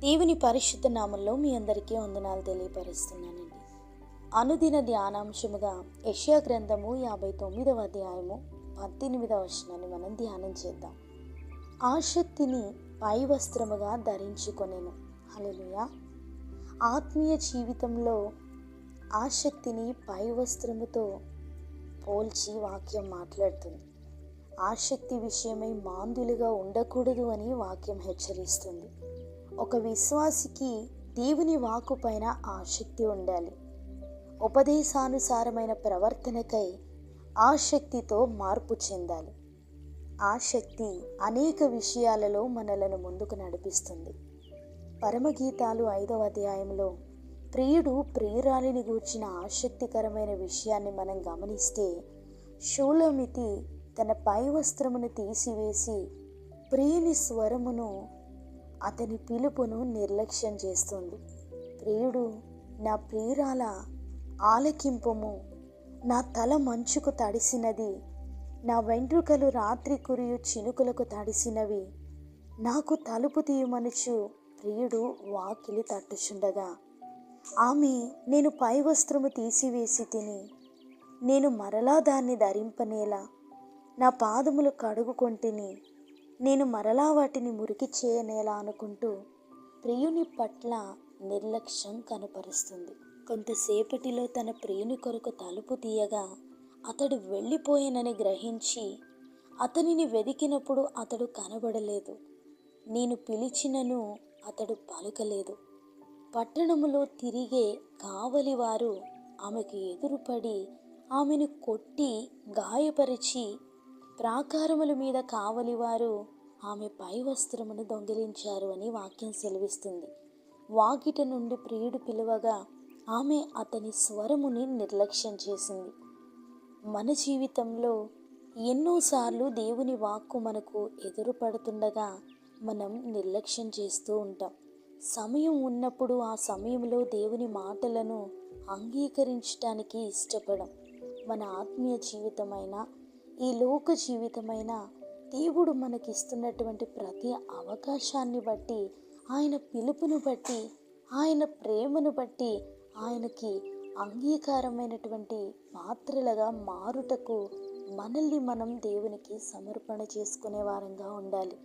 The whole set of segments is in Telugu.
దేవుని పరిశుద్ధ నామంలో మీ అందరికీ వందనాలు తెలియపరుస్తున్నానండి. అనుదిన ధ్యానాంశముగా యెషయా గ్రంథము యాభై తొమ్మిదవ అధ్యాయము పద్దెనిమిదవ వచనాన్ని మనం ధ్యానం చేద్దాం. ఆసక్తిని పై వస్త్రముగా ధరించుకొనేను. హలోయా ఆత్మీయ జీవితంలో ఆసక్తిని పై వస్త్రముతో పోల్చి వాక్యం మాట్లాడుతుంది. ఆసక్తి విషయమై మాందులుగా ఉండకూడదు అని వాక్యం హెచ్చరిస్తుంది. ఒక విశ్వాసికి దేవుని వాకు పైన ఆసక్తి ఉండాలి. ఉపదేశానుసారమైన ప్రవర్తనకై ఆసక్తితో మార్పు చెందాలి. ఆసక్తి అనేక విషయాలలో మనలను ముందుకు నడిపిస్తుంది. పరమగీతాలు ఐదవ అధ్యాయంలో ప్రియుడు ప్రియురాలిని గూర్చిన ఆసక్తికరమైన విషయాన్ని మనం గమనిస్తే షూలమితి తన పై వస్త్రమును తీసివేసి ప్రియుని స్వరమును అతని పిలుపును నిర్లక్ష్యం చేస్తుంది. ప్రియుడు నా ప్రియురాల ఆలకింపము. నా తల మంచుకు తడిసినది. నా వెంట్రుకలు రాత్రి కురియు చినుకులకు తడిసినవి. నాకు తలుపు తీయమనుచు ప్రియుడు వాకిలి తట్టుచుండగా ఆమె నేను పై వస్త్రము తీసివేసి తిని నేను మరలా దాన్ని ధరింపనేలా. నా పాదములు కడుగుకొంటిని. నేను మరలా వాటిని మురికి చేయనేలా అనుకుంటూ ప్రియుని పట్ల నిర్లక్ష్యం కనపరుస్తుంది. కొంతసేపటిలో తన ప్రియుని కొరకు తలుపు తీయగా అతడు వెళ్ళిపోయానని గ్రహించి అతనిని వెదికినప్పుడు అతడు కనబడలేదు. నేను పిలిచినను అతడు పలుకలేదు. పట్టణములో తిరిగే కావలివారు ఆమెకు ఎదురుపడి ఆమెను కొట్టి గాయపరిచి ప్రాకారముల మీద కావలివారు ఆమె పై వస్త్రమును దొంగిలించారు అని వాక్యం సెలవిస్తుంది. వాకిట నుండి ప్రియుడు పిలువగా ఆమె అతని స్వరముని నిర్లక్ష్యం చేసింది. మన జీవితంలో ఎన్నోసార్లు దేవుని వాక్కు మనకు ఎదురుపడుతుండగా మనం నిర్లక్ష్యం చేస్తూ ఉంటాం. సమయం ఉన్నప్పుడు ఆ సమయంలో దేవుని మాటలను అంగీకరించడానికి ఇష్టపడం మన ఆత్మీయ జీవితమైన ఈ లోక జీవితమైన దేవుడు మనకిస్తున్నటువంటి ప్రతి అవకాశాన్ని బట్టి ఆయన పిలుపును బట్టి ఆయన ప్రేమను బట్టి ఆయనకి అంగీకారమైనటువంటి పాత్రలుగా మారుటకు మనల్ని మనం దేవునికి సమర్పణ చేసుకునే వారంగా ఉండాలి.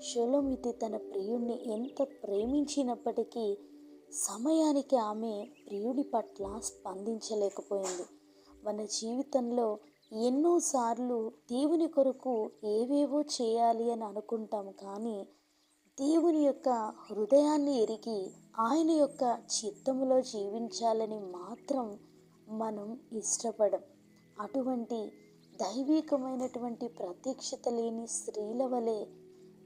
షొలోమితి తన ప్రియుణ్ణి ఎంత ప్రేమించినప్పటికీ సమయానికి ఆమె ప్రియుడి పట్ల స్పందించలేకపోయింది. మన జీవితంలో ఎన్నోసార్లు దేవుని కొరకు ఏవేవో చేయాలి అని అనుకుంటాం కానీ దేవుని యొక్క హృదయాన్ని ఎరిగి ఆయన యొక్క చిత్తములో జీవించాలని మాత్రం మనం ఇష్టపడం. అటువంటి దైవికమైనటువంటి ప్రత్యక్షత లేని స్త్రీల వలె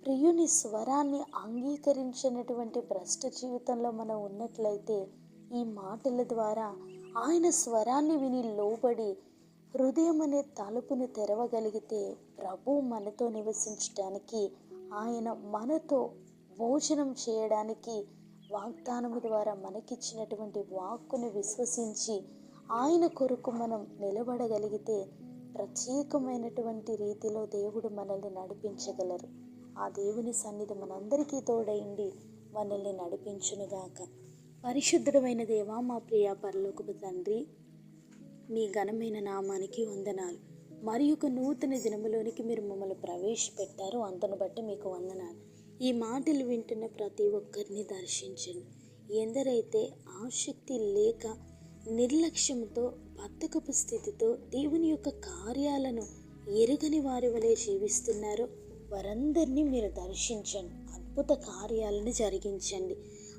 ప్రియుని స్వరాన్ని అంగీకరించినటువంటి భ్రష్ట జీవితంలో మనం ఉన్నట్లయితే ఈ మాటల ద్వారా ఆయన స్వరాన్ని విని లోబడి హృదయం అనే తలుపును తెరవగలిగితే ప్రభు మనతో నివసించడానికి ఆయన మనతో భోజనం చేయడానికి వాగ్దానము ద్వారా మనకిచ్చినటువంటి వాక్కును విశ్వసించి ఆయన కొరకు మనం నిలబడగలిగితే ప్రత్యేకమైనటువంటి రీతిలో దేవుడు మనల్ని నడిపించగలరు. ఆ దేవుని సన్నిధి మనందరికీ తోడైండి మనల్ని నడిపించునుగాక. పరిశుద్ధమైన దేవా మా ప్రియ పరలోకపు తండ్రి మీ ఘనమైన నామానికి వందనాలు. మరి ఒక నూతన దినములోనికి మీరు మమ్మల్ని ప్రవేశపెట్టారు అంతను బట్టి మీకు వందనాలు. ఈ మాటలు వింటున్న ప్రతి ఒక్కరిని దర్శించండి. ఎందరైతే ఆసక్తి లేక నిర్లక్ష్యంతో బద్ధకపు స్థితితో దేవుని యొక్క కార్యాలను ఎరుగని వారి వలె జీవిస్తున్నారో వారందరినీ మీరు దర్శించండి. అద్భుత కార్యాలను జరిగించండి.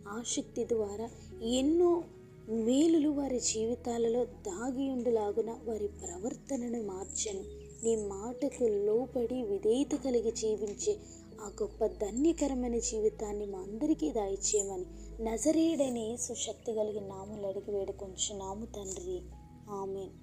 ఆసక్తి ద్వారా ఎన్నో మేలులు వారి జీవితాలలో దాగి ఉండులాగున వారి ప్రవర్తనను మార్చను. నీ మాటకు లోపడి విధేయత కలిగి జీవించే ఆ గొప్ప ధన్యకరమైన జీవితాన్ని మా అందరికీ దాయిచేయమని నజరేడని సుశక్తి కలిగిన నాములు అడిగి వేడుకొంచున్నాము తండ్రి. ఆమెన్.